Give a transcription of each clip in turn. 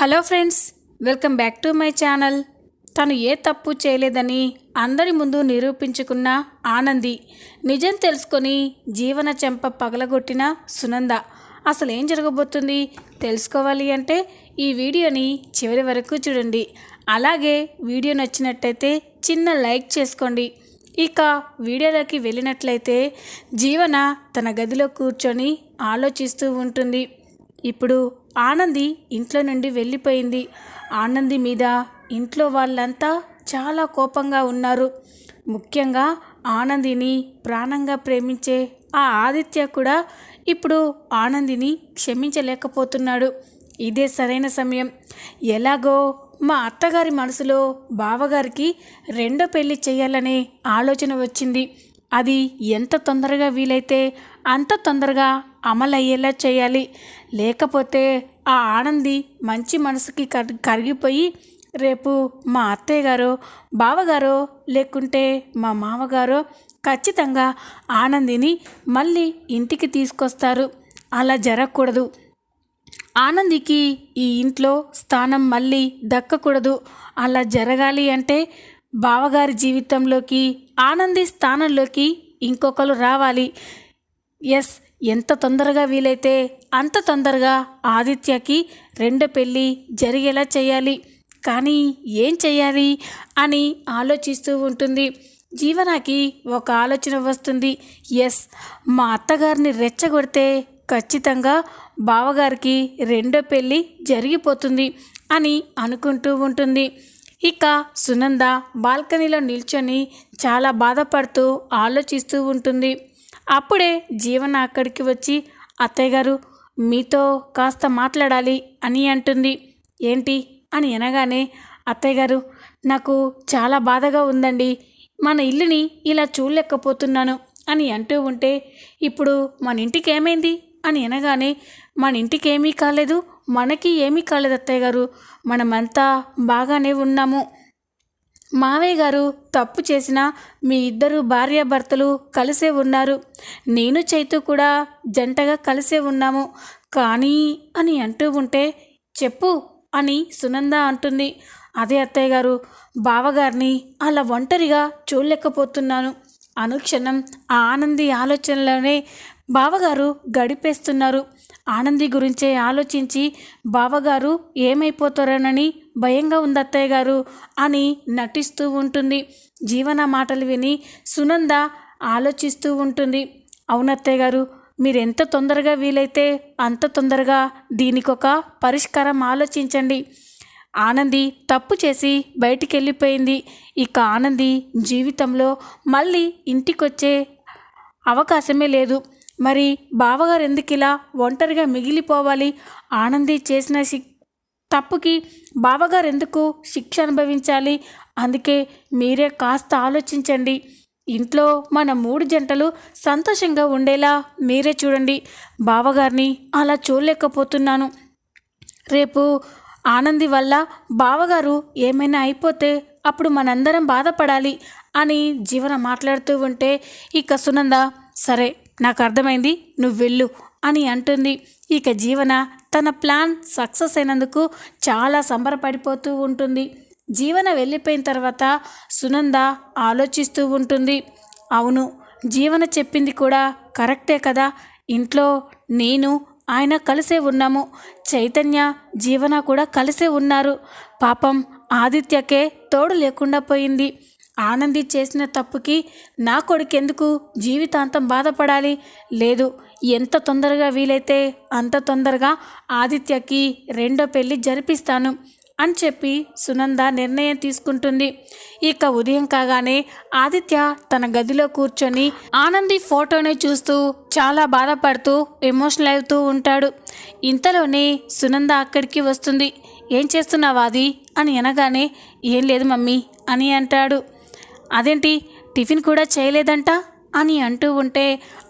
Hello friends welcome back to my channel. తను ఏ తప్పు చేయలేదని అందరి ముందు నిరూపించుకున్న ఆనంది నిజం తెలుసుకొని జీవన చెంప పగలగొట్టిన సునంద. అసలు ఏం జరగబోతుంది తెలుసుకోవాలి అంటే ఈ వీడియోని చివరి వరకు చూడండి. అలాగే వీడియో నచ్చినట్టయితే చిన్న లైక్ చేసుకోండి. ఇక వీడియోలోకి వెళ్ళినట్లయితే జీవన తన గదిలో కూర్చొని ఆలోచిస్తూ ఉంటుంది. ఇప్పుడు ఆనంది ఇంట్లో నుండి వెళ్ళిపోయింది. ఆనంది మీద ఇంట్లో వాళ్ళంతా చాలా కోపంగా ఉన్నారు. ముఖ్యంగా ఆనందిని ప్రాణంగా ప్రేమించే ఆ ఆదిత్య కూడా ఇప్పుడు ఆనందిని క్షమించలేకపోతున్నాడు. ఇదే సరైన సమయం. ఎలాగో మా అత్తగారి మనసులో బావగారికి రెండో పెళ్ళి చేయాలనే ఆలోచన వచ్చింది. అది ఎంత తొందరగా వీలైతే అంత తొందరగా అమలయ్యేలా చేయాలి. లేకపోతే ఆ ఆనంది మంచి మనసుకి కర్ కరిగిపోయి రేపు మా అత్తయ్య గారు బావగారో లేకుంటే మా మామగారో ఖచ్చితంగా ఆనందిని మళ్ళీ ఇంటికి తీసుకొస్తారు. అలా జరగకూడదు. ఆనందికి ఈ ఇంట్లో స్థానం మళ్ళీ దక్కకూడదు. అలా జరగాలి అంటే బావగారి జీవితంలోకి ఆనంది స్థానంలోకి ఇంకొకరు రావాలి. ఎస్ ఎంత తొందరగా వీలైతే అంత తొందరగా ఆదిత్యకి రెండో పెళ్ళి జరిగేలా చేయాలి. కానీ ఏం చేయాలి అని ఆలోచిస్తూ ఉంటుంది. జీవనాకి ఒక ఆలోచన వస్తుంది. ఎస్ మా అత్తగారిని రెచ్చగొడితే ఖచ్చితంగా బావగారికి రెండో పెళ్ళి జరిగిపోతుంది అని అనుకుంటూ ఉంటుంది. ఇక సునంద బాల్కనీలో నిల్చొని చాలా బాధపడుతూ ఆలోచిస్తూ ఉంటుంది. అప్పుడే జీవన అక్కడికి వచ్చి అత్తయ్య గారు మీతో కాస్త మాట్లాడాలి అని అంటుంది. ఏంటి? అని అనగానే అత్తయ్య గారు నాకు చాలా బాధగా ఉందండి. మన ఇల్లుని ఇలా చూడలేకపోతున్నాను అని అంటూ ఉంటే ఇప్పుడు మన ఇంటికి ఏమైంది? అని అనగానే మన ఇంటికి ఏమీ కాలేదు మనకి ఏమీ కాలేదు అత్తయ్య గారు. మనమంతా బాగానే ఉన్నాము. మావయ్య గారు తప్పు చేసిన మీ ఇద్దరు భార్యాభర్తలు కలిసే ఉన్నారు. నేను చైతు కూడా జంటగా కలిసే ఉన్నాము. కానీ అని అంటూ ఉంటే చెప్పు అని సునంద అంటుంది. అదే అత్తయ్య గారు బావగారిని అలా ఒంటరిగా చూడలేకపోతున్నాను. అనుక్షణం ఆ ఆనంది ఆలోచనలోనే బావగారు గడిపేస్తున్నారు. ఆనంది గురించే ఆలోచించి బావగారు ఏమైపోతారోనని భయంగా ఉంది అత్తయ్య గారు అని నటిస్తూ ఉంటుంది. జీవన మాటలు విని సునంద ఆలోచిస్తూ ఉంటుంది. అవునత్తయ్య గారు మీరెంత తొందరగా వీలైతే అంత తొందరగా దీనికొక పరిష్కారం ఆలోచించండి. ఆనంది తప్పు చేసి బయటికి వెళ్ళిపోయింది ఇక ఆనంది జీవితంలో మళ్ళీ ఇంటికొచ్చే అవకాశమే లేదు. మరి బావగారు ఎందుకు ఇలా ఒంటరిగా మిగిలిపోవాలి? ఆనంది చేసిన శిక్ తప్పుకి బావగారు ఎందుకు శిక్ష అనుభవించాలి? అందుకే మీరే కాస్త ఆలోచించండి. ఇంట్లో మన మూడు జంటలు సంతోషంగా ఉండేలా మీరే చూడండి. బావగారిని అలా చూడలేకపోతున్నాను. రేపు ఆనంది వల్ల బావగారు ఏమైనా అయిపోతే అప్పుడు మనందరం బాధపడాలి అని జీవన మాట్లాడుతూ ఉంటే ఇక సునంద సరే. నాకు అర్థమైంది నువ్వు వెళ్ళు అని అంటుంది. ఇక జీవన తన ప్లాన్ సక్సెస్ అయినందుకు చాలా సంబరపడిపోతూ ఉంటుంది. జీవన వెళ్ళిపోయిన తర్వాత సునంద ఆలోచిస్తూ ఉంటుంది. అవును జీవన చెప్పింది కూడా కరెక్టే కదా. ఇంట్లో నేను ఆయన కలిసే ఉన్నాము. చైతన్య జీవన కూడా కలిసే ఉన్నారు. పాపం ఆదిత్యకే తోడు లేకుండా పోయింది. ఆనంది చేసిన తప్పుకి నా కొడుకెందుకు జీవితాంతం బాధపడాలి? లేదు ఎంత తొందరగా వీలైతే అంత తొందరగా ఆదిత్యకి రెండో పెళ్ళి జరిపిస్తాను అని చెప్పి సునంద నిర్ణయం తీసుకుంటుంది. ఇక ఉదయం కాగానే ఆదిత్య తన గదిలో కూర్చొని ఆనంది ఫోటోని చూస్తూ చాలా బాధపడుతూ ఎమోషనల్ అవుతూ ఉంటాడు. ఇంతలోనే సునంద అక్కడికి వస్తుంది. ఏం చేస్తున్నావాది అని అనగానే ఏం లేదు మమ్మీ అని అంటాడు. అదేంటి? టిఫిన్ కూడా చేయలేదంట? అని అంటూ ఉంటే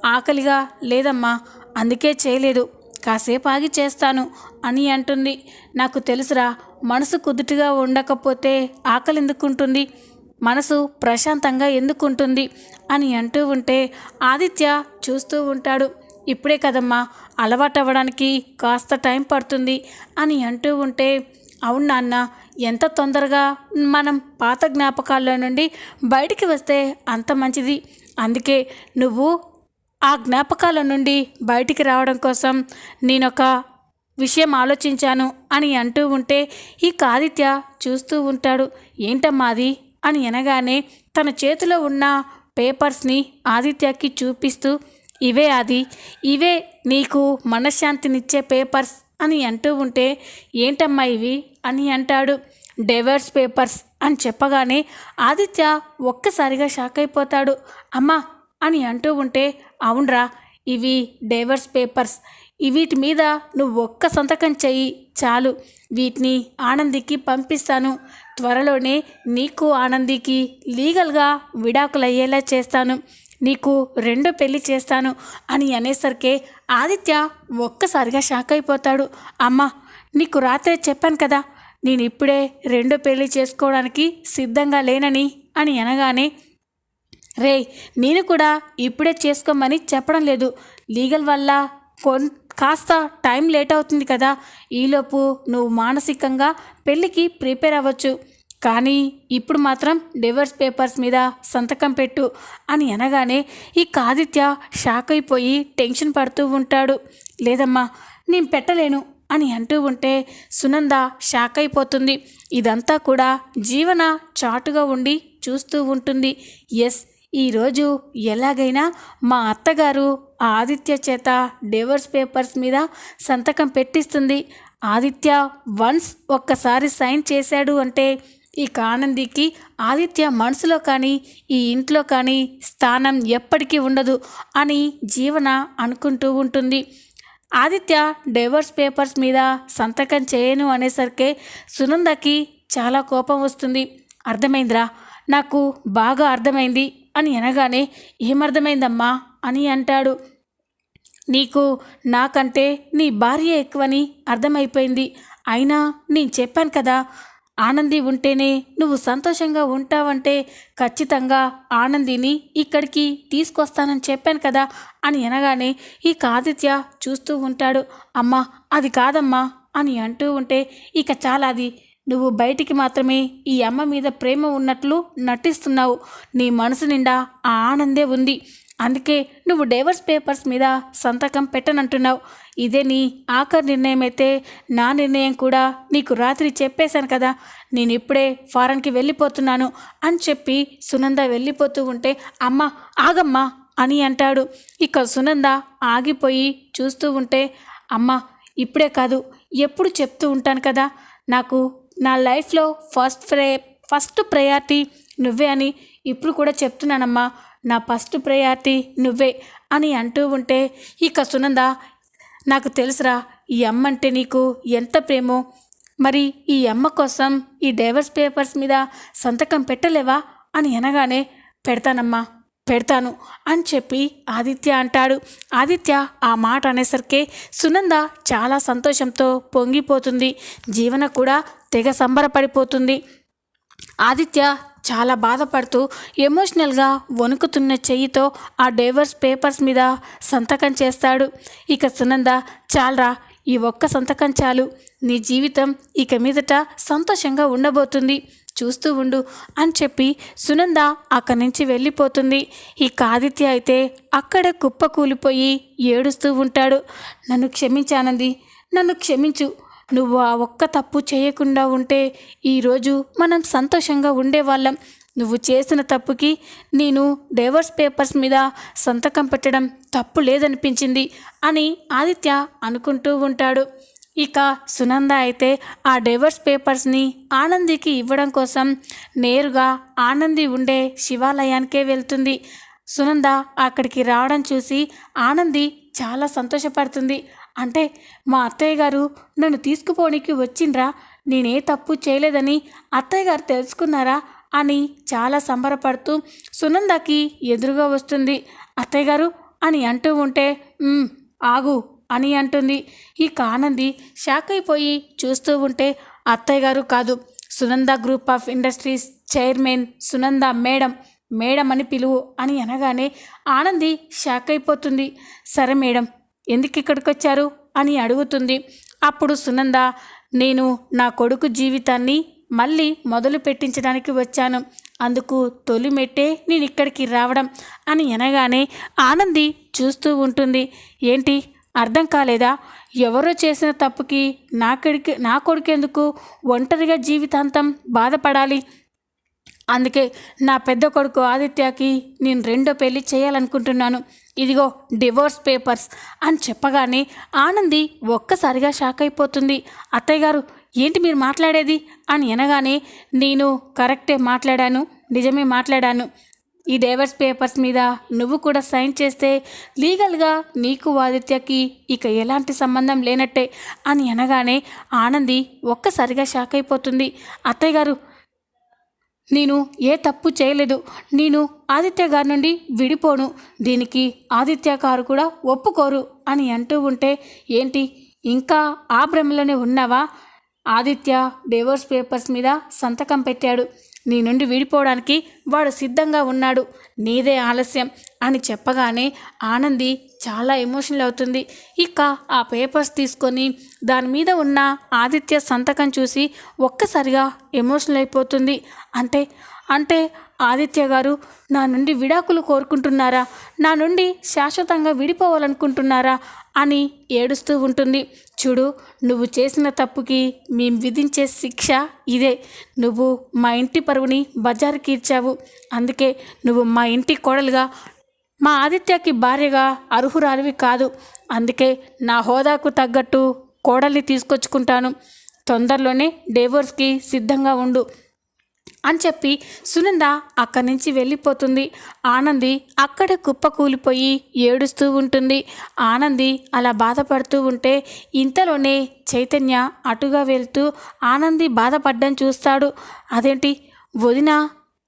ఆకలిగా లేదమ్మా అందుకే చేయలేదు. కాసేపు ఆగి చేస్తాను అని అంటుంది. నాకు తెలుసురా మనసు కుదుటిగా ఉండకపోతే ఆకలి ఎందుకుంటుంది మనసు ప్రశాంతంగా ఎందుకుంటుంది? అని అంటూ ఉంటే ఆదిత్య చూస్తూ ఉంటాడు. ఇప్పుడే కదమ్మా అలవాటు అవ్వడానికి కాస్త టైం పడుతుంది అని అంటూ ఉంటే అవును నాన్న ఎంత తొందరగా మనం పాత జ్ఞాపకాల్లో నుండి బయటికి వస్తే అంత మంచిది. అందుకే నువ్వు ఆ జ్ఞాపకాల నుండి బయటికి రావడం కోసం నేనొక విషయం ఆలోచించాను అని అంటూ ఉంటే ఈ ఆదిత్య చూస్తూ ఉంటాడు. ఏంటమ్మా అది? అని అనగానే తన చేతిలో ఉన్న పేపర్స్ని ఆదిత్యకి చూపిస్తూ ఇవే అది ఇవే నీకు మనశ్శాంతినిచ్చే పేపర్స్ అని అంటూ ఉంటే ఏంటమ్మా ఇవి? అని అంటాడు. డైవర్స్ పేపర్స్ అని చెప్పగానే ఆదిత్య ఒక్కసారిగా షాక్ అయిపోతాడు. అమ్మా అని అంటూ ఉంటే అవునరా ఇవి డైవర్స్ పేపర్స్. వీటి మీద నువ్వు ఒక్క సంతకం చెయ్యి చాలు. వీటిని ఆనందికి పంపిస్తాను. త్వరలోనే నీకు ఆనందికి లీగల్గా విడాకులయ్యేలా చేస్తాను. నీకు రెండో పెళ్ళి చేస్తాను అని అనేసరికే ఆదిత్య ఒక్కసారిగా షాక్ అయిపోతాడు. అమ్మ నీకు రాత్రే చెప్పాను కదా నేను ఇప్పుడే రెండో పెళ్ళి చేసుకోవడానికి సిద్ధంగా లేనని అని అనగానే రే నేను కూడా ఇప్పుడే చేసుకోమని చెప్పడం లేదు. లీగల్ వల్ల కొన్ కాస్త టైం లేట్ అవుతుంది కదా ఈలోపు నువ్వు మానసికంగా పెళ్ళికి ప్రిపేర్ అవ్వచ్చు. కానీ ఇప్పుడు మాత్రం డివర్స్ పేపర్స్ మీద సంతకం పెట్టు అని అనగానే ఈ ఆదిత్య షాక్ అయిపోయి టెన్షన్ పడుతూ ఉంటాడు. లేదమ్మా నేను పెట్టలేను అని అంటూ ఉంటే సునంద షాక్ అయిపోతుంది. ఇదంతా కూడా జీవన చాటుగా ఉండి చూస్తూ ఉంటుంది. ఎస్ ఈరోజు ఎలాగైనా మా అత్తగారు ఆ ఆదిత్య చేత డివర్స్ పేపర్స్ మీద సంతకం పెట్టిస్తుంది. ఆదిత్య వన్స్ ఒక్కసారి సైన్ చేశాడు అంటే ఈ ఆనందికి ఆదిత్య మనసులో కానీ ఈ ఇంట్లో కానీ స్థానం ఎప్పటికీ ఉండదు అని జీవన అనుకుంటూ ఉంటుంది. ఆదిత్య డైవర్స్ పేపర్స్ మీద సంతకం చేయను అనేసరికి సునందకి చాలా కోపం వస్తుంది. అర్థమైందిరా? నాకు బాగా అర్థమైంది అని అనగానే ఏమర్థమైందమ్మా అని అంటాడు. నీకు నాకంటే నీ భార్య ఎక్కువని అర్థమైపోయింది. అయినా నేను చెప్పాను కదా ఆనంది ఉంటేనే నువ్వు సంతోషంగా ఉంటావంటే ఖచ్చితంగా ఆనందిని ఇక్కడికి తీసుకొస్తానని చెప్పాను కదా అని అనగానే ఈ ఆదిత్య చూస్తూ ఉంటాడు. అమ్మా అది కాదమ్మా అని అంటూ ఉంటే ఇక చాలా అది నువ్వు బయటికి మాత్రమే ఈ అమ్మ మీద ప్రేమ ఉన్నట్లు నటిస్తున్నావు. నీ మనసు నిండా ఆ ఆనందే ఉంది. అందుకే నువ్వు డైవర్స్ పేపర్స్ మీద సంతకం పెట్టనంటున్నావు. ఇదే నీ ఆఖరి నిర్ణయం అయితే నా నిర్ణయం కూడా నీకు రాత్రి చెప్పేశాను కదా. నేను ఇప్పుడే ఫారెన్కి వెళ్ళిపోతున్నాను అని చెప్పి సునంద వెళ్ళిపోతూ ఉంటే అమ్మ ఆగమ్మా అని అంటాడు. ఇక సునంద ఆగిపోయి చూస్తూ ఉంటే అమ్మ ఇప్పుడే కాదు ఎప్పుడు చెప్తూ ఉంటాను కదా. నాకు నా లైఫ్లో ఫస్ట్ ప్రే ఫస్ట్ ప్రయారిటీ నువ్వే అని ఇప్పుడు కూడా చెప్తున్నానమ్మా. నా ఫస్ట్ ప్రయారిటీ నువ్వే అని అంటూ ఉంటే ఇక సునంద నాకు తెలుసురా ఈ అమ్మ అంటే నీకు ఎంత ప్రేమో. మరి ఈ అమ్మ కోసం ఈ డైవర్స్ పేపర్స్ మీద సంతకం పెట్టలేవా అని అనగానే పెడతానమ్మా పెడతాను అని చెప్పి ఆదిత్య అంటాడు. ఆదిత్య ఆ మాట అనేసరికి సునంద చాలా సంతోషంతో పొంగిపోతుంది. జీవన కూడా తెగ సంబరపడిపోతుంది. ఆదిత్య చాలా బాధపడుతూ ఎమోషనల్గా వణుకుతున్న చెయ్యితో ఆ డైవర్స్ పేపర్స్ మీద సంతకం చేస్తాడు. ఇక సునంద చాలరా ఈ ఒక్క సంతకం చాలు. నీ జీవితం ఇక మీదట సంతోషంగా ఉండబోతుంది. చూస్తూ ఉండు అని చెప్పి సునంద అక్కడి నుంచి వెళ్ళిపోతుంది. ఈ ఆదిత్య అయితే అక్కడే కుప్ప కూలిపోయి ఏడుస్తూ ఉంటాడు. నన్ను క్షమించానంది నన్ను క్షమించు. నువ్వు ఆ ఒక్క తప్పు చేయకుండా ఉంటే ఈరోజు మనం సంతోషంగా ఉండేవాళ్ళం. నువ్వు చేసిన తప్పుకి నేను డైవర్స్ పేపర్స్ మీద సంతకం పెట్టడం తప్పు లేదనిపించింది అని ఆదిత్య అనుకుంటూ ఉంటాడు. ఇక సునంద అయితే ఆ డైవర్స్ పేపర్స్ని ఆనందికి ఇవ్వడం కోసం నేరుగా ఆనంది ఉండే శివాలయానికే వెళ్తుంది. సునంద అక్కడికి రావడం చూసి ఆనంది చాలా సంతోషపడుతుంది. అంటే మా అత్తయ్య గారు నన్ను తీసుకుపోనికి వచ్చిండ్రా. నేనే తప్పు చేయలేదని అత్తయ్య గారు తెలుసుకున్నారా అని చాలా సంబరపడుతూ సునందకి ఎదురుగా వస్తుంది. అత్తయ్య గారు అని అంటూ ఉంటే ఆగు అని అంటుంది. ఈ కానంది షాక్ అయిపోయి చూస్తూ ఉంటే అత్తయ్య గారు కాదు Sunanda group of industries chairman Sunanda madam madam అని పిలువు అని అనగానే ఆనంది షాక్ అయిపోతుంది. సరే మేడం ఎందుకు ఇక్కడికి వచ్చారు అని అడుగుతుంది. అప్పుడు సునంద నేను నా కొడుకు జీవితాన్ని మళ్ళీ మొదలు పెట్టించడానికి వచ్చాను. అందుకు తొలి మెట్టే నేను ఇక్కడికి రావడం అని అనగానే ఆనంది చూస్తూ ఉంటుంది. ఏంటి? అర్థం కాలేదా? ఎవరో చేసిన తప్పుకి నా కొడుకు నా కొడుకెందుకు ఒంటరిగా జీవితాంతం బాధపడాలి? అందుకే నా పెద్ద కొడుకు ఆదిత్యకి నేను రెండో పెళ్ళి చేయాలనుకుంటున్నాను. ఇదిగో డివోర్స్ పేపర్స్ అని చెప్పగానే ఆనంది ఒక్కసారిగా షాక్ అయిపోతుంది. అత్తయ్య గారు ఏంటి మీరు మాట్లాడేది? అని అనగానే నేను కరెక్టే మాట్లాడాను నిజమే మాట్లాడాను. ఈ డైవర్స్ పేపర్స్ మీద నువ్వు కూడా సైన్ చేస్తే లీగల్గా నీకు ఆదిత్యకి ఇక ఎలాంటి సంబంధం లేనట్టే అని అనగానే ఆనంది ఒక్కసారిగా షాక్ అయిపోతుంది. అత్తయ్య గారు నేను ఏ తప్పు చేయలేదు. నేను ఆదిత్య గారి నుండి విడిపోను. దీనికి ఆదిత్య గారు కూడా ఒప్పుకోరు అని అంటూ ఉంటే ఏంటి? ఇంకా ఆ భ్రమలోనే ఉన్నావా? ఆదిత్య డివోర్స్ పేపర్స్ మీద సంతకం పెట్టాడు. నీ నుండి విడిపోవడానికి వాడు సిద్ధంగా ఉన్నాడు. నీదే ఆలస్యం అని చెప్పగానే ఆనంది చాలా ఎమోషనల్ అవుతుంది. ఇక ఆ పేపర్స్ తీసుకొని దాని మీద ఉన్న ఆదిత్య సంతకం చూసి ఒక్కసారిగా ఎమోషనల్ అయిపోతుంది. అంటే అంటే ఆదిత్య గారు నా నుండి విడాకులు కోరుకుంటున్నారా? నా నుండి శాశ్వతంగా విడిపోవాలనుకుంటున్నారా? అని ఏడుస్తూ ఉంటుంది. చూడు నువ్వు చేసిన తప్పుకి మేము విధించే శిక్ష ఇదే. నువ్వు మా ఇంటి పరువుని బజారుకి ఇచ్చావు. అందుకే నువ్వు మా ఇంటి కోడలుగా మా ఆదిత్యకి భార్యగా అర్హురాలివి కాదు. అందుకే నా హోదాకు తగ్గట్టు కోడల్ని తీసుకొచ్చుకుంటాను. తొందరలోనే డేవోర్స్కి సిద్ధంగా ఉండు అని చెప్పి సునంద అక్కడి నుంచి వెళ్ళిపోతుంది. ఆనంది అక్కడే కుప్ప కూలిపోయి ఏడుస్తూ ఉంటుంది. ఆనంది అలా బాధపడుతూ ఉంటే ఇంతలోనే చైతన్య అటుగా వెళ్తూ ఆనంది బాధపడ్డం చూస్తాడు. అదేంటి? వదిన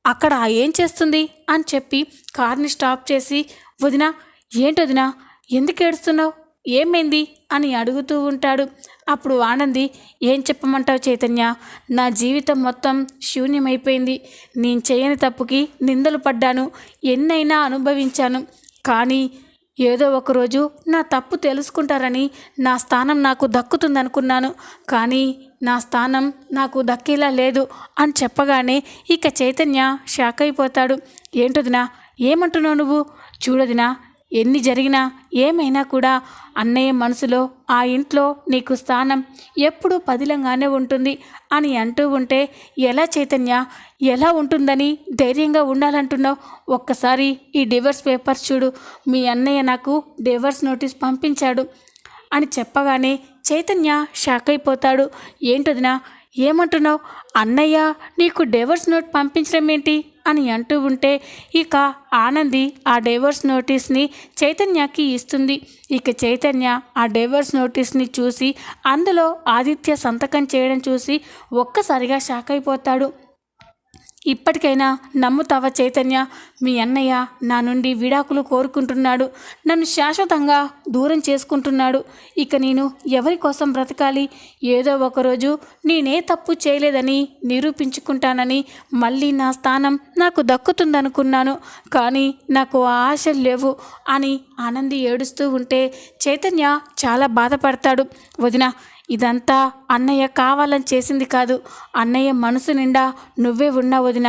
అక్కడ ఏం చేస్తుంది అని చెప్పి కార్ని స్టాప్ చేసి వదిన ఏంటొదినా ఎందుకు ఏడుస్తున్నావు? ఏమైంది? అని అడుగుతూ ఉంటాడు. అప్పుడు ఆనంది ఏం చెప్పమంటావు చైతన్య? నా జీవితం మొత్తం శూన్యమైపోయింది. నేను చేయని తప్పుకి నిందలు పడ్డాను. ఎన్నైనా అనుభవించాను. కానీ ఏదో ఒకరోజు నా తప్పు తెలుసుకుంటారని నా స్థానం నాకు దక్కుతుందనుకున్నాను. కానీ నా స్థానం నాకు దక్కేలా లేదు అని చెప్పగానే ఇక చైతన్య షాక్ అయిపోతాడు. ఏంటోదినా? ఏమంటున్నావు నువ్వు? చూడదినా? ఎన్ని జరిగినా ఏమైనా కూడా అన్నయ్య మనసులో ఆ ఇంట్లో నీకు స్థానం ఎప్పుడూ పదిలంగానే ఉంటుంది అని అంటూ ఉంటే ఎలా చైతన్య? ఎలా ఉంటుందని ధైర్యంగా ఉండాలంటున్నావు? ఒక్కసారి ఈ డివర్స్ పేపర్స్ చూడు. మీ అన్నయ్య నాకు డివర్స్ నోటీస్ పంపించాడు అని చెప్పగానే చైతన్య షాక్ అయిపోతాడు. ఏంటదినా? ఏమంటున్నావు? అన్నయ్య నీకు డైవర్స్ నోట్ పంపించడం ఏంటి? అని అంటూ ఉంటే ఇక ఆనంది ఆ డైవర్స్ నోటీస్ని చైతన్యకి ఇస్తుంది. ఇక చైతన్య ఆ డైవర్స్ నోటీస్ని చూసి అందులో ఆదిత్య సంతకం చేయడం చూసి ఒక్కసారిగా షాక్ అయిపోతాడు. ఇప్పటికైనా నమ్ముతావా చైతన్య? మీ అన్నయ్య నా నుండి విడాకులు కోరుకుంటున్నాడు. నన్ను శాశ్వతంగా దూరం చేసుకుంటున్నాడు. ఇక నేను ఎవరి కోసం బ్రతకాలి? ఏదో ఒకరోజు నేనే తప్పు చేయలేదని నిరూపించుకుంటానని మళ్ళీ నా స్థానం నాకు దక్కుతుందనుకున్నాను. కానీ నాకు ఆ ఆశలు లేవు అని ఆనంది ఏడుస్తూ ఉంటే చైతన్య చాలా బాధపడతాడు. వదిన ఇదంతా అన్నయ్య కావాలని చేసింది కాదు. అన్నయ్య మనసు నిండా నువ్వే ఉన్నా వదిన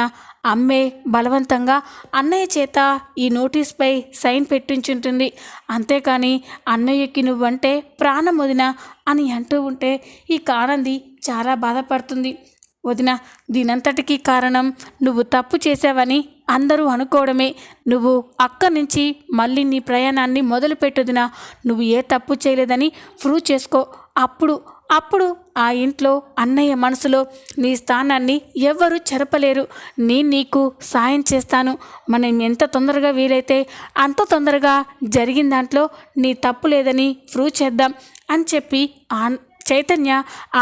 అమ్మే బలవంతంగా అన్నయ్య చేత ఈ నోటీస్పై సైన్ పెట్టించుంటుంది. అంతేకాని అన్నయ్యకి నువ్వంటే ప్రాణం వదిన అని అంటూ ఉంటే ఈ కానంది చాలా బాధపడుతుంది. వదిన దీనంతటికీ కారణం నువ్వు తప్పు చేసావని అందరూ అనుకోవడమే. నువ్వు అక్కడి నుంచి మళ్ళీ నీ ప్రయాణాన్ని మొదలుపెట్టుదినా నువ్వు ఏ తప్పు చేయలేదని ప్రూవ్ చేసుకో. అప్పుడు అప్పుడు ఆ ఇంట్లో అన్నయ్య మనసులో నీ స్థానాన్ని ఎవ్వరూ చెరపలేరు. నేను నీకు సాయం చేస్తాను. మనం ఎంత తొందరగా వీలైతే అంత తొందరగా జరిగిన దాంట్లో నీ తప్పు లేదని ప్రూవ్ చేద్దాం అని చెప్పి ఆన్ చైతన్య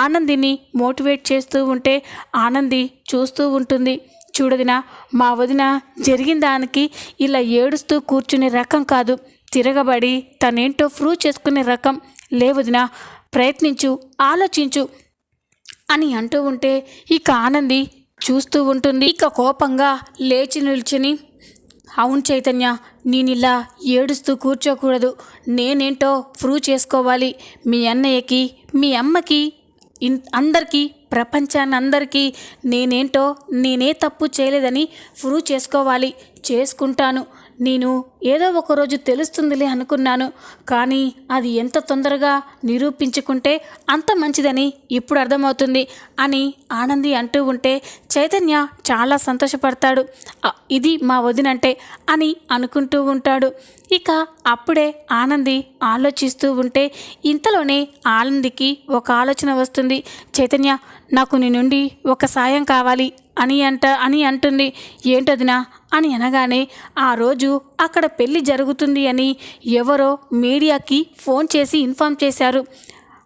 ఆనందిని మోటివేట్ చేస్తూ ఉంటే ఆనంది చూస్తూ ఉంటుంది. చూడదినా మా వదిన జరిగిన దానికి ఇలా ఏడుస్తూ కూర్చునే రకం కాదు. తిరగబడి తనేంటో ప్రూవ్ చేసుకునే రకం. లేవదినా ప్రయత్నించు ఆలోచించు అని అంటూ ఉంటే ఇక ఆనంది చూస్తూ ఉంటుంది. ఇక కోపంగా లేచి నిల్చుని అవును చైతన్య నేనిలా ఏడుస్తూ కూర్చోకూడదు. నేనేంటో ప్రూవ్ చేసుకోవాలి. మీ అన్నయ్యకి మీ అమ్మకి ఇన్ అందరికీ ప్రపంచాన్ని అందరికీ నేనేంటో నేనే తప్పు చేయలేదని ప్రూవ్ చేసుకోవాలి చేసుకుంటాను. నేను ఏదో ఒక రోజు తెలుస్తుందిలే అనుకున్నాను. కానీ అది ఎంత తొందరగా నిరూపించుకుంటే అంత మంచిదని ఇప్పుడు అర్థమవుతుంది అని ఆనంది అంటూ ఉంటే చైతన్య చాలా సంతోషపడతాడు. ఇది మా వదినంటే అని అనుకుంటూ ఉంటాడు. ఇక అప్పుడే ఆనంది ఆలోచిస్తూ ఉంటే ఇంతలోనే ఆనందికి ఒక ఆలోచన వస్తుంది. చైతన్య నాకు నీ నుండి ఒక సాయం కావాలి. అని అంట అని అంటుంది. ఏంటదినా? అని అనగానే ఆ రోజు అక్కడ పెళ్ళి జరుగుతుంది అని ఎవరో మీడియాకి ఫోన్ చేసి ఇన్ఫామ్ చేశారు.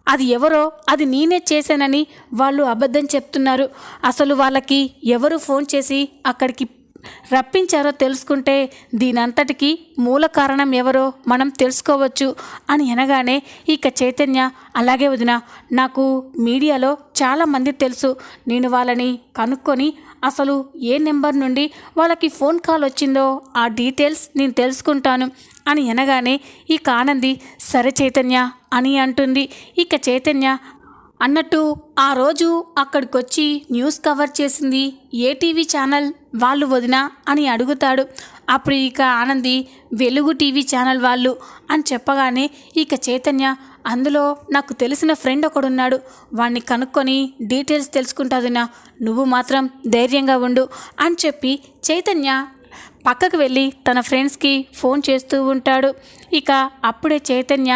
అది ఎవరో అది నేనే చేశానని వాళ్ళు అబద్ధం చెప్తున్నారు. అసలు వాళ్ళకి ఎవరు ఫోన్ చేసి అక్కడికి రప్పించారో తెలుసుకుంటే దీనంతటికి మూల కారణం ఎవరో మనం తెలుసుకోవచ్చు అని అనగానే ఇక చైతన్య అలాగే వదిన నాకు మీడియాలో చాలామంది తెలుసు. నేను వాళ్ళని కనుక్కొని అసలు ఏ నెంబర్ నుండి వాళ్ళకి ఫోన్ కాల్ వచ్చిందో ఆ డీటెయిల్స్ నేను తెలుసుకుంటాను అని అనగానే ఇక ఆనంది సరే చైతన్య అని అంటుంది. ఇక చైతన్య అన్నట్టు ఆ రోజు అక్కడికొచ్చి న్యూస్ కవర్ చేసింది ఏ టీవీ ఛానల్ వాళ్ళు వదినా అని అడుగుతాడు. అప్పుడు ఇక ఆనంది వెలుగు టీవీ ఛానల్ వాళ్ళు అని చెప్పగానే ఇక చైతన్య అందులో నాకు తెలిసిన ఫ్రెండ్ ఒకడున్నాడు. వాణ్ణి కనుక్కొని డీటెయిల్స్ తెలుసుకుంటాదినా నువ్వు మాత్రం ధైర్యంగా ఉండు అని చెప్పి చైతన్య పక్కకు వెళ్ళి తన ఫ్రెండ్స్కి ఫోన్ చేస్తూ ఉంటాడు. ఇక అప్పుడే చైతన్య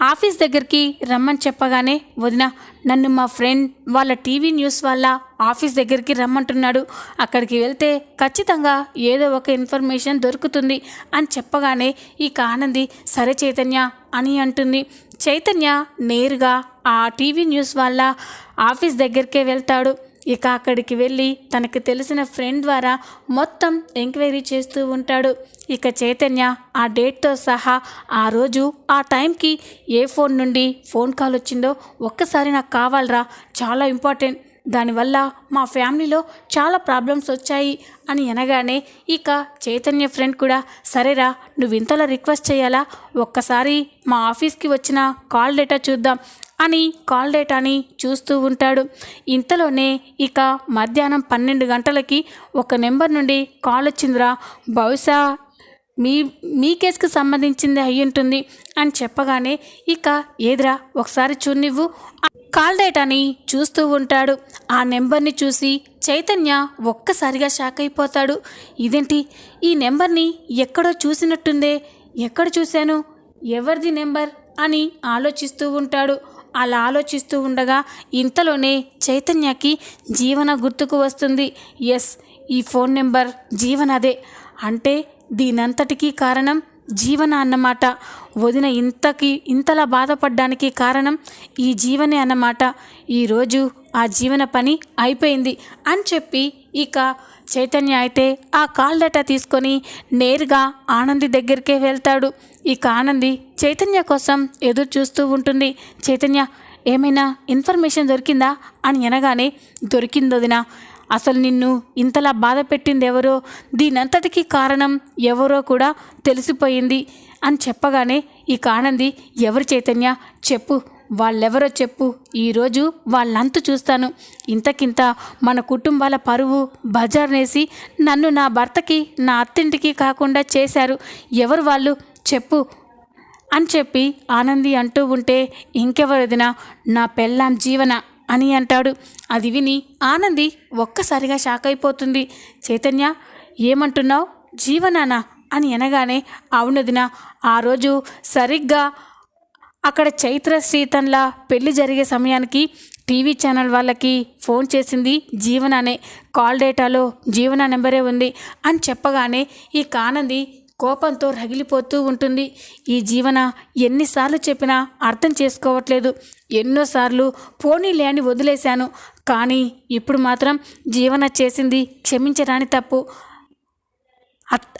ఆఫీస్ దగ్గరికి రమ్మని చెప్పగానే వదిన నన్ను మా ఫ్రెండ్ వాళ్ళ టీవీ న్యూస్ వాళ్ళ ఆఫీస్ దగ్గరికి రమ్మంటున్నాడు. అక్కడికి వెళ్తే ఖచ్చితంగా ఏదో ఒక ఇన్ఫర్మేషన్ దొరుకుతుంది అని చెప్పగానే ఇక ఆనంది సరే చైతన్య అని అంటుంది. చైతన్య నేరుగా ఆ టీవీ న్యూస్ వాళ్ళ ఆఫీస్ దగ్గరికే వెళ్తాడు. ఇక అక్కడికి వెళ్ళి తనకు తెలిసిన ఫ్రెండ్ ద్వారా మొత్తం ఎంక్వైరీ చేస్తూ ఉంటాడు. ఇక చైతన్య ఆ డేట్తో సహా ఆ రోజు ఆ టైంకి ఏ ఫోన్ నుండి ఫోన్ కాల్ వచ్చిందో ఒక్కసారి నాకు కావాలరా చాలా ఇంపార్టెంట్. దానివల్ల మా ఫ్యామిలీలో చాలా ప్రాబ్లమ్స్ వచ్చాయి అని అనగానే ఇక చైతన్య ఫ్రెండ్ కూడా సరేరా నువ్వు ఇంతలా రిక్వెస్ట్ చేయాలా? ఒక్కసారి మా ఆఫీస్కి వచ్చిన కాల్ డేటా చూద్దాం. అని కాల్ డేటాని చూస్తూ ఉంటాడు. ఇంతలోనే ఇక మధ్యాహ్నం పన్నెండు గంటలకి ఒక నెంబర్ నుండి కాల్ వచ్చిందిరా. బహుశా మీ మీ కేసుకు సంబంధించింది అయి ఉంటుంది అని చెప్పగానే ఇక ఏదిరా ఒకసారి చూనివ్వు కాల్ డేటాని చూస్తూ ఉంటాడు. ఆ నెంబర్ని చూసి చైతన్య ఒక్కసారిగా షాక్ అయిపోతాడు. ఇదేంటి? ఈ నెంబర్ని ఎక్కడో చూసినట్టుందే. ఎక్కడ చూశాను? ఎవరిది నెంబర్? అని ఆలోచిస్తూ ఉంటాడు. అలా ఆలోచిస్తూ ఉండగా ఇంతలోనే చైతన్యకి జీవన గుర్తుకు వస్తుంది. ఎస్ ఈ ఫోన్ నెంబర్ జీవనదే అంటే దీనంతటికీ కారణం జీవన అన్నమాట. వదిన ఇంతకి ఇంతలా బాధపడడానికి కారణం ఈ జీవనే అన్నమాట. ఈరోజు ఆ జీవన పని అయిపోయింది అని చెప్పి ఇక చైతన్య అయితే ఆ కాల్ డేటా తీసుకొని నేరుగా ఆనంది దగ్గరికే వెళ్తాడు. ఇక ఆనంది చైతన్య కోసం ఎదురు చూస్తూ ఉంటుంది. చైతన్య ఏమైనా ఇన్ఫర్మేషన్ దొరికిందా? అని అనగానే దొరికిందొదినా అసలు నిన్ను ఇంతలా బాధ పెట్టింది ఎవరో దీనంతటికీ కారణం ఎవరో కూడా తెలిసిపోయింది అని చెప్పగానే ఈ కానంది ఎవరు చైతన్య? చెప్పు. వాళ్ళెవరో చెప్పు. ఈరోజు వాళ్ళంతు చూస్తాను. ఇంతకింత మన కుటుంబాల పరువు బజార్నేసి నన్ను నా భర్తకి నా అత్తింటికి కాకుండా చేశారు. ఎవరు వాళ్ళు? చెప్పు. అని చెప్పి ఆనంది అంటూ ఉంటే ఇంకెవరిదినా నా పెళ్ళాం జీవన అని అంటాడు. అది విని ఆనంది ఒక్కసారిగా షాక్ అయిపోతుంది చైతన్య ఏమంటున్నావు? జీవనానా? అని అనగానే అవునదినా ఆ రోజు సరిగ్గా అక్కడ చైత్ర శ్రీతన్ల పెళ్ళి జరిగే సమయానికి టీవీ ఛానల్ వాళ్ళకి ఫోన్ చేసింది జీవన అనే కాల్ డేటాలో జీవన నెంబరే ఉంది అని చెప్పగానే ఈ కానంది కోపంతో రగిలిపోతూ ఉంటుంది. ఈ జీవన ఎన్నిసార్లు చెప్పినా అర్థం చేసుకోవట్లేదు. ఎన్నోసార్లు పోనీలే అని వదిలేశాను. కానీ ఇప్పుడు మాత్రం జీవన చేసింది క్షమించరాని తప్పు.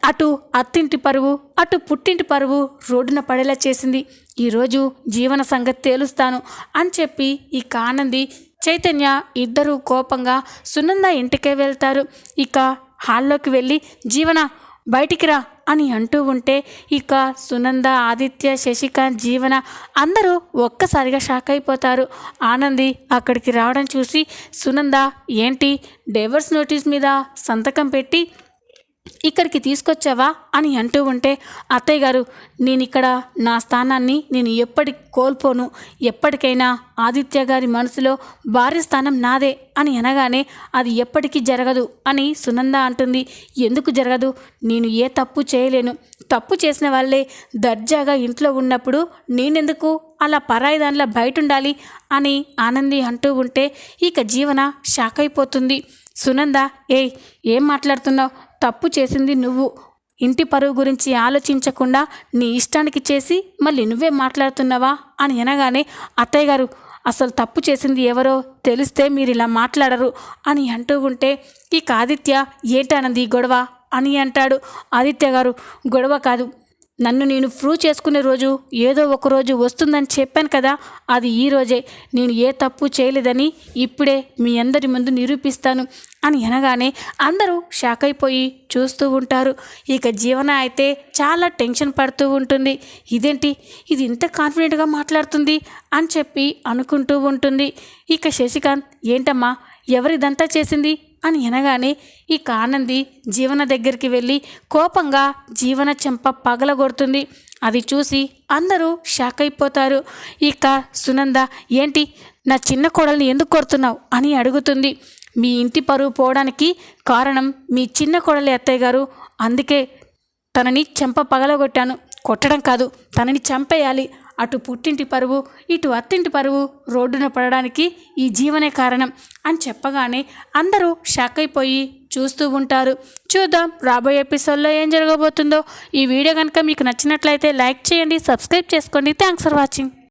అటు అత్తింటి పరువు అటు పుట్టింటి పరువు రోడ్డున పడేలా చేసింది. ఈరోజు జీవన సంగతి తేలుస్తాను అని చెప్పి ఈ కానంది చైతన్య ఇద్దరూ కోపంగా సునంద ఇంటికే వెళ్తారు. ఇక హాల్లోకి వెళ్ళి జీవన బయటికి రా అని అంటూ ఉంటే ఇక సునంద ఆదిత్య శశికాంత్ జీవన అందరూ ఒక్కసారిగా షాక్ అయిపోతారు. ఆనంది అక్కడికి రావడం చూసి సునంద ఏంటి డైవర్స్ నోటీస్ మీద సంతకం పెట్టి ఇక్కడికి తీసుకొచ్చావా అని అంటూ ఉంటే అత్తయ్య గారు నేను ఇక్కడ నా స్థానాన్ని నేను ఎప్పటికి కోల్పోను. ఎప్పటికైనా ఆదిత్య గారి మనసులో భార్య స్థానం నాదే అని అనగానే అది ఎప్పటికీ జరగదు అని సునంద అంటుంది. ఎందుకు జరగదు? నేను ఏ తప్పు చేయలేను. తప్పు చేసిన వాళ్ళే దర్జాగా ఇంట్లో ఉన్నప్పుడు నేనెందుకు అలా పరాయి దానిలో బయట ఉండాలి అని ఆనంది అంటూ ఉంటే ఇక జీవన షాక్ అయిపోతుంది. సునంద ఏయ్ ఏం మాట్లాడుతున్నావు? తప్పు చేసింది నువ్వు. ఇంటి పరువు గురించి ఆలోచించకుండా నీ ఇష్టానికి చేసి మళ్ళీ నువ్వే మాట్లాడుతున్నావా? అని అనగానే అత్తయ్య గారు అసలు తప్పు చేసింది ఎవరో తెలిస్తే మీరు ఇలా మాట్లాడరు అని అంటూ ఉంటే ఈ ఆదిత్య ఏంటన్నది ఈ గొడవ? అని అంటాడు. ఆదిత్య గారు గొడవ కాదు నన్ను నేను ప్రూవ్ చేసుకునే రోజు ఏదో ఒక రోజు వస్తుందని చెప్పాను కదా అది ఈ రోజే. నేను ఏ తప్పు చేయలేదని ఇప్పుడే మీ అందరి ముందు నిరూపిస్తాను అని అనగానే అందరూ షాక్ అయిపోయి చూస్తూ ఉంటారు. ఇక జీవన అయితే చాలా టెన్షన్ పడుతూ ఉంటుంది. ఇదేంటి? ఇది ఇంత కాన్ఫిడెంట్గా మాట్లాడుతుంది అని చెప్పి అనుకుంటూ ఉంటుంది. ఇక శశికాంత్ ఏంటమ్మా ఎవరిదంతా చేసింది? అని అనగానే ఇక ఆనంది జీవన దగ్గరికి వెళ్ళి కోపంగా జీవన చెంప పగలగొడుతుంది. అది చూసి అందరూ షాక్ అయిపోతారు ఇక సునంద ఏంటి? నా చిన్న కోడల్ని ఎందుకు కొడుతున్నావు? అని అడుగుతుంది. మీ ఇంటి పరువు పోవడానికి కారణం మీ చిన్న కోడలి అత్తయ్య గారు. అందుకే తనని చెంప పగలగొట్టాను. కొట్టడం కాదు తనని చంపేయాలి. అటు పుట్టింటి పరువు ఇటు అత్తింటి పరువు రోడ్డున పడడానికి ఈ జీవనే కారణం అని చెప్పగానే అందరూ షాక్ అయిపోయి చూస్తూ ఉంటారు. చూద్దాం రాబోయే ఎపిసోడ్లో ఏం జరగబోతుందో. ఈ వీడియో కనుక మీకు నచ్చినట్లయితే లైక్ చేయండి సబ్స్క్రైబ్ చేసుకోండి. Thanks for watching.